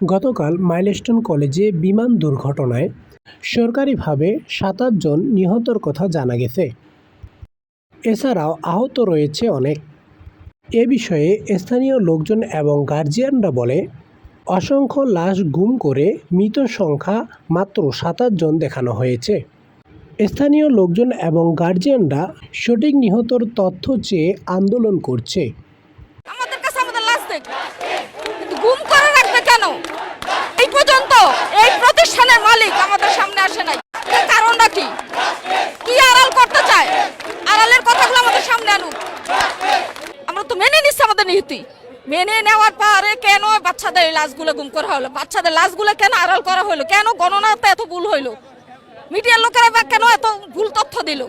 গতকাল মাইলস্টোন কলেজে বিমান দুর্ঘটনায় সরকারিভাবে সাতাশ জন নিহতর কথা জানা গেছে। এছাড়াও আহত রয়েছে অনেক। এ বিষয়ে স্থানীয় লোকজন এবং গার্জিয়ানরা বলে, অসংখ্য লাশ গুম করে মৃত সংখ্যা মাত্র সাতাশ জন দেখানো হয়েছে। স্থানীয় লোকজন এবং গার্জিয়ানরা সঠিক নিহতর তথ্য চেয়ে আন্দোলন করছে। নীতি। মেনে নেওয়ার পরে কেন বাচ্চাদের লাশগুলো গুম করা হলো? বাচ্চাদের লাশগুলো কেন আড়াল করা হলো? কেন গণনাতে এত ভুল হইল? মিডিয়ার লোকেরা বা কেন এত ভুল তথ্য দিল?